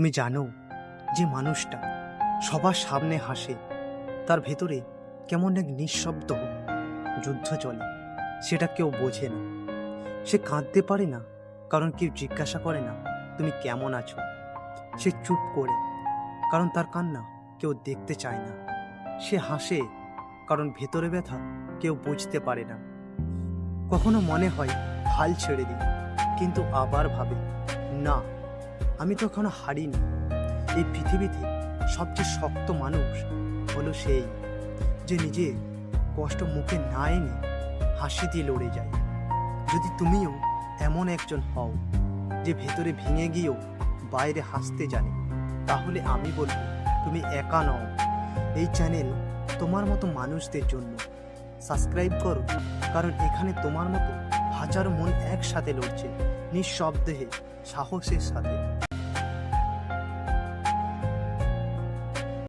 তুমি জানো যে মানুষটা সবার সামনে হাসে, তার ভেতরে কেমন এক নিঃশব্দ যুদ্ধ চলে, সেটা কেউ বোঝে না। সে কাঁদতে পারে না, কারণ কেউ জিজ্ঞাসা করে না, তুমি কেমন আছো? সে চুপ করে, কারণ তার কান্না কেউ দেখতে চায় না। সে হাসে, কারণ ভেতরে ব্যথা কেউ বুঝতে পারে না। কখনো মনে হয় হাল ছেড়ে দিই, কিন্তু আবার ভাবে, না। আমি তো এখনও হারিনি। এই পৃথিবীতে সবচেয়ে শক্ত মানুষ হলো সেই যে নিজে কষ্ট মুখে না এনে হাসি দিয়ে লড়ে যায়। যদি তুমিও এমন একজন হও যে ভেতরে ভেঙে গিয়েও বাইরে হাসতে জানে, তাহলে আমি বলব তুমি একা নও। এই চ্যানেল তোমার মতো মানুষদের জন্য সাবস্ক্রাইব করো, কারণ এখানে তোমার মতো হাজারো মন একসাথে লড়ছে নিঃশব্দে সাহসের সাথে।